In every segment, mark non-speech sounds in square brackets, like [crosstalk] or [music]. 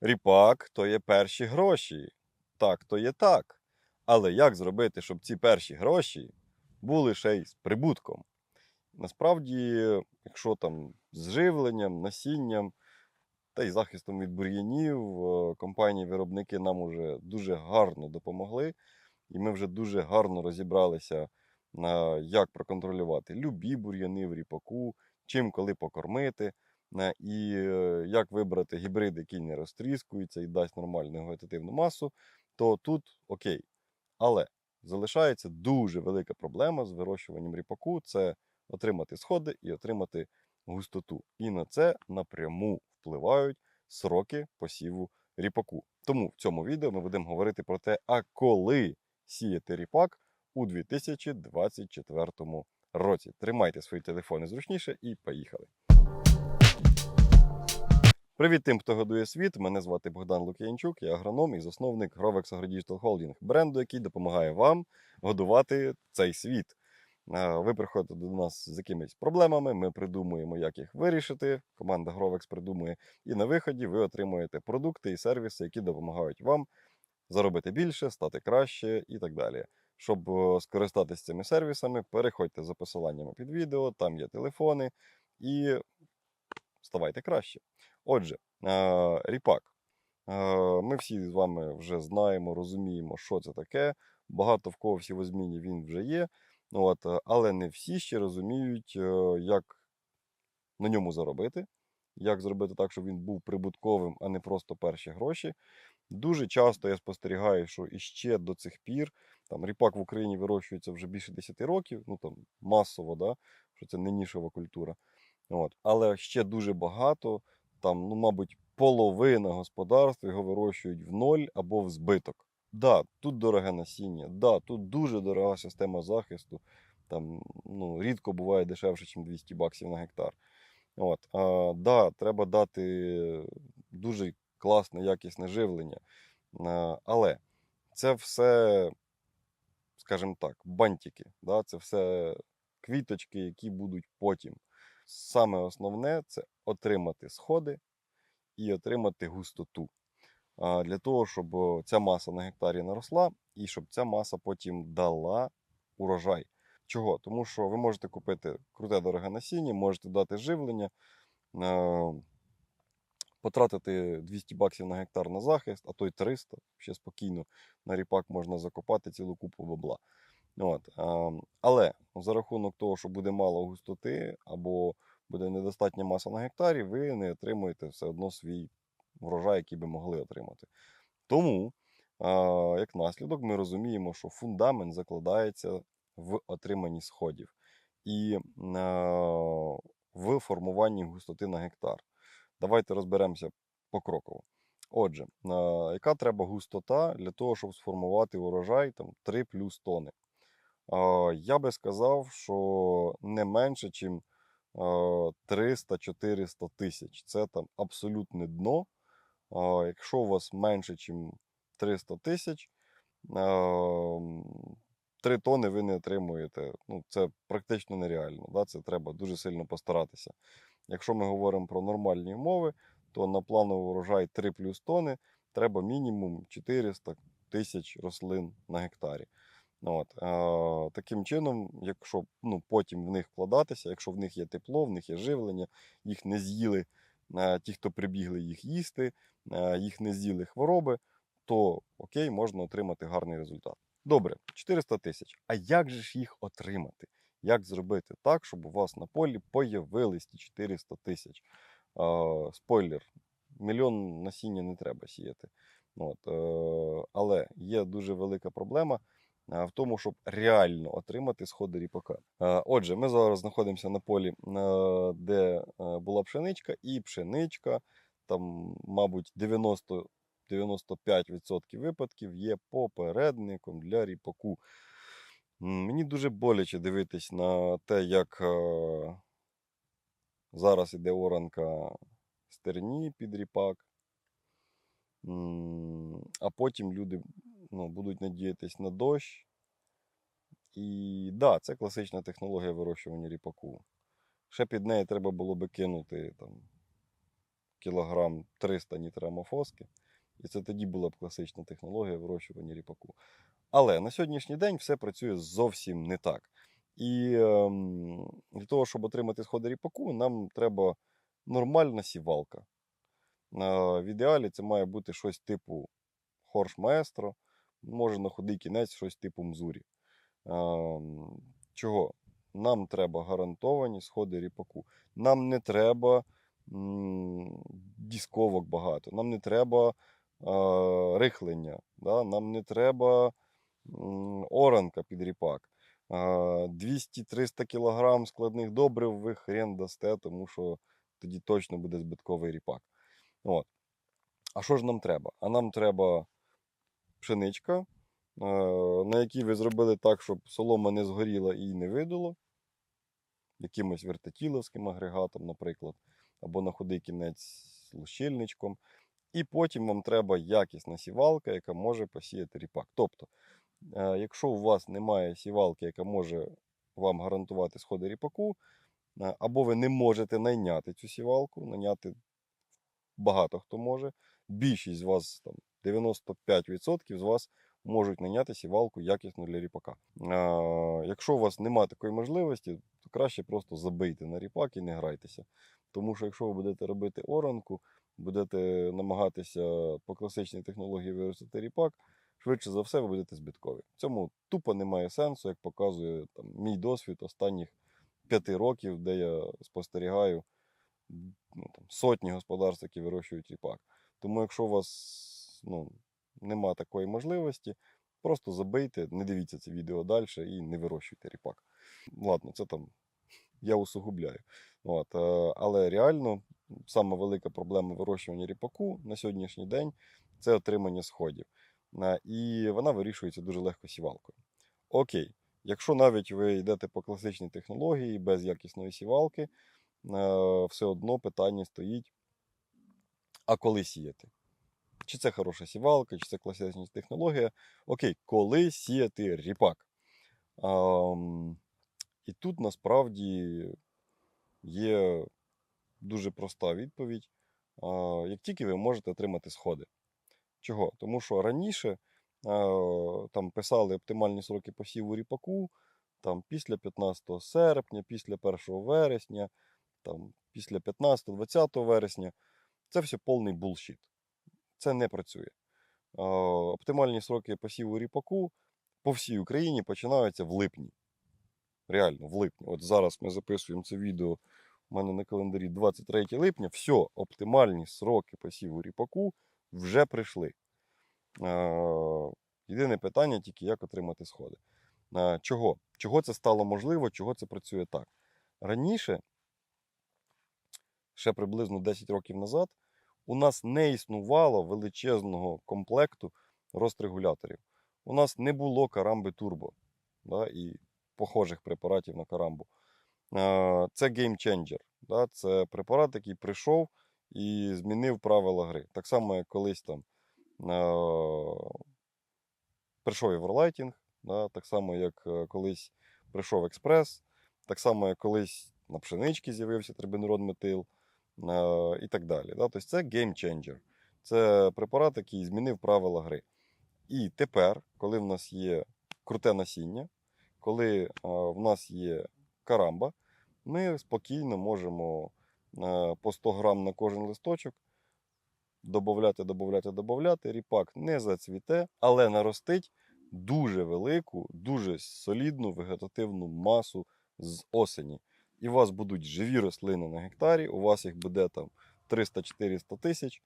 Ріпак то є перші гроші. Так, то є так. Але як зробити, щоб ці перші гроші були ще й з прибутком? Насправді, якщо там з живленням, насінням та й захистом від бур'янів, е, компанії-виробники нам уже дуже гарно допомогли, і ми вже дуже гарно розібралися, як проконтролювати любі бур'яни в ріпаку, чим коли покормити, і е, як вибрати гібрид, який не розтріскується і дасть нормальну вегетативну масу, то тут окей. Але залишається дуже велика проблема з вирощуванням ріпаку це отримати сходи і отримати густоту. І на це напряму впливають сроки посіву ріпаку. Тому в цьому відео ми будемо говорити про те, а коли сіяти ріпак у 2024 році. Тримайте свої телефони зручніше і поїхали. Привіт тим, хто годує світ. Мене звати Богдан Лук'янчук, я агроном і засновник Grovex AgroDigital Holding, бренду, який допомагає вам годувати цей світ. Ви приходите до нас з якимись проблемами, ми придумуємо, як їх вирішити. Команда Grovex придумує, і на виході ви отримуєте продукти і сервіси, які допомагають вам заробити більше, стати краще і так далі. Щоб скористатися цими сервісами, переходьте за посиланнями під відео, там є телефони, і ставайте краще. Отже, е, ріпак. Е, Ми всі з вами вже знаємо, розуміємо, що це таке. Багато в кого в сівозміні він вже є. От, е, але не всі ще розуміють, як на ньому заробити, як зробити так, щоб він був прибутковим, а не просто перші гроші. Дуже часто я спостерігаю, що іще до цих пір там ріпак в Україні вирощується вже більше 10 років, ну там масово, да, що це не нішова культура. От. Але ще дуже багато, там, ну, мабуть, половина господарств його вирощують в ноль або в збиток. Да, тут дороге насіння, да, тут дуже дорога система захисту. Там ну, рідко буває дешевше, ніж 200 баксів на гектар. От, а, да, треба дати дуже класне, якісне живлення. А, але це все, скажімо так, бантики. Да? Це все квіточки, які будуть потім. Саме основне це отримати сходи і отримати густоту. Для того, щоб ця маса на гектарі наросла, і щоб ця маса потім дала урожай. Чого? Тому що ви можете купити круте дороге насіння, можете дати живлення, потратити 200 баксів на гектар на захист, а то й 300, ще спокійно на ріпак можна закопати цілу купу бабла. От, е, але за рахунок того, що буде мало густоти або буде недостатня маса на гектарі, ви не отримуєте все одно свій врожай, який би могли отримати. Тому, е, як наслідок, ми розуміємо, що фундамент закладається в отриманні сходів і е, в формуванні густоти на гектар. Давайте розберемося покроково. Отже, е, яка треба густота для того, щоб сформувати урожай там, 3 плюс тони? Я би сказав, що не менше, ніж 300-400 тисяч. Це там абсолютне дно. Якщо у вас менше, ніж 300 тисяч, 3 тони ви не отримуєте. Ну, це практично нереально. Да? Це треба дуже сильно постаратися. Якщо ми говоримо про нормальні умови, то на плановий урожай 3 плюс тони треба мінімум 400 тисяч рослин на гектарі. От. А, таким чином, якщо ну, потім в них вкладатися, якщо в них є тепло, в них є живлення, їх не з'їли а, ті, хто прибігли їх їсти, а, їх не з'їли хвороби, то окей, можна отримати гарний результат. Добре, 400 тисяч. А як же ж їх отримати? Як зробити так, щоб у вас на полі появились ті 400 тисяч? А, спойлер, мільйон насіння не треба сіяти. От, е, але є дуже велика проблема в тому, щоб реально отримати сходи ріпака. Отже, ми зараз знаходимося на полі, е, де е, була пшеничка, і пшеничка, там, мабуть, 90 95% випадків є попередником для ріпаку. Мені дуже боляче дивитись на те, як е, зараз іде оранка стерні під ріпак. А потім люди ну, будуть надіятись на дощ. І да, це класична технологія вирощування ріпаку. Ще під неї треба було би кинути там, кілограм 300 нітрамофоски. І це тоді була б класична технологія вирощування ріпаку. Але на сьогоднішній день все працює зовсім не так. І ем, для того, щоб отримати сходи ріпаку, нам треба нормальна сівалка. Е, в ідеалі це має бути щось типу хорш маестро, може на худий кінець щось типу мзурі. Чого? Нам треба гарантовані сходи ріпаку. Нам не треба дісковок багато, нам не треба е, рихлення, да? нам не треба оранка під ріпак. Е, 200-300 кг складних добрив ви хрен дасте, тому що тоді точно буде збитковий ріпак. От. А що ж нам треба? А нам треба пшеничка, е, на якій ви зробили так, щоб солома не згоріла і не видуло. Якимось вертатіловським агрегатом, наприклад, або на худий кінець лущильничком. І потім вам треба якісна сівалка, яка може посіяти ріпак. Тобто, е, якщо у вас немає сівалки, яка може вам гарантувати сходи ріпаку, е, або ви не можете найняти цю сівалку, найняти багато хто може. Більшість з вас, 95% з вас можуть найняти сівалку якісну для ріпака. Якщо у вас немає такої можливості, то краще просто забийте на ріпак і не грайтеся. Тому що якщо ви будете робити оранку, будете намагатися по класичній технології виростити ріпак, швидше за все ви будете збиткові. Цьому тупо немає сенсу, як показує там, мій досвід останніх п'яти років, де я спостерігаю ну, там, сотні господарств, які вирощують ріпак. Тому якщо у вас ну, нема такої можливості, просто забийте, не дивіться це відео далі і не вирощуйте ріпак. Ладно, це там [laughs] я усугубляю. От, е, але реально сама велика проблема вирощування ріпаку на сьогоднішній день це отримання сходів. Е, І вона вирішується дуже легко сівалкою. Окей, якщо навіть ви йдете по класичній технології без якісної сівалки, е, все одно питання стоїть: а коли сіяти? Чи це хороша сівалка, чи це класична технологія? Окей, коли сіяти ріпак? Ам, і тут насправді є дуже проста відповідь. А, як тільки ви можете отримати сходи. Чого? Тому що раніше а, там писали оптимальні сроки посіву ріпаку там, після 15 серпня, після 1 вересня, там, після 15-20 вересня. Це все повний булшіт. Це не працює. Оптимальні сроки посіву ріпаку по всій Україні починаються в липні. Реально, в липні. От зараз ми записуємо це відео. У мене на календарі 23 липня. Все, оптимальні сроки посіву ріпаку вже прийшли. Єдине питання тільки, як отримати сходи. Чого? Чого це стало можливо, чого це працює так? Раніше, ще приблизно 10 років назад, у нас не існувало величезного комплекту розрегуляторів. У нас не було карамби турбо да, і похожих препаратів на карамбу. Е, Це геймченджер. Да, це препарат, який прийшов і змінив правила гри. Так само, як колись там е, прийшов Everlighting, да, так само, як е, колись прийшов Експрес, так само, як колись на пшеничці з'явився трибенурон метил і так далі. Да. Тобто це геймченджер. Це препарат, який змінив правила гри. І тепер, коли в нас є круте насіння, коли в нас є карамба, ми спокійно можемо е, по 100 грам на кожен листочок додати, додати, додати. Ріпак не зацвіте, але наростить дуже велику, дуже солідну вегетативну масу з осені. І у вас будуть живі рослини на гектарі, у вас їх буде там 300-400 тисяч.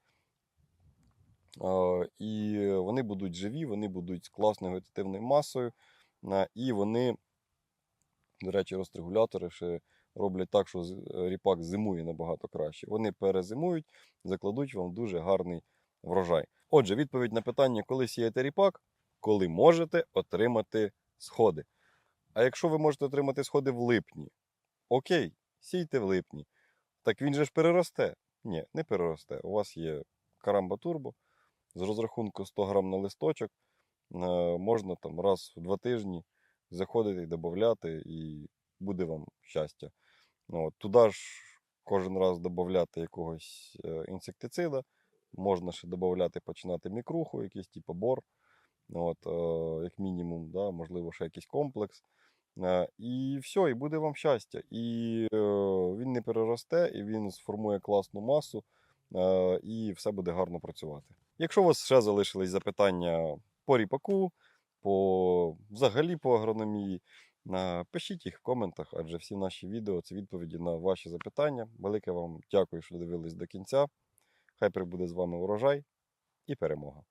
Е, І вони будуть живі, вони будуть з класною вегетативною масою. е, І вони, до речі, розрегулятори ще роблять так, що ріпак зимує набагато краще. Вони перезимують, закладуть вам дуже гарний врожай. Отже, відповідь на питання, коли сіяти ріпак, коли можете отримати сходи. А якщо ви можете отримати сходи в липні, окей, сійте в липні. Так він же ж переросте. Ні, не переросте. У вас є карамба турбо з розрахунку 100 грам на листочок. е, Можна там раз в два тижні заходити і додати, і буде вам щастя. Ну, От, туди ж кожен раз додати якогось е, інсектицида. Можна ще додати, починати мікруху, якийсь типу бор. От, е, як мінімум, да, можливо, ще якийсь комплекс. Е, І все, і буде вам щастя. І е, він не переросте, і він сформує класну масу, е, і все буде гарно працювати. Якщо у вас ще залишились запитання по ріпаку, по взагалі по агрономії, пишіть їх в коментах, адже всі наші відео це відповіді на ваші запитання. Велике вам дякую, що дивились до кінця. Хай прибуде з вами урожай і перемога.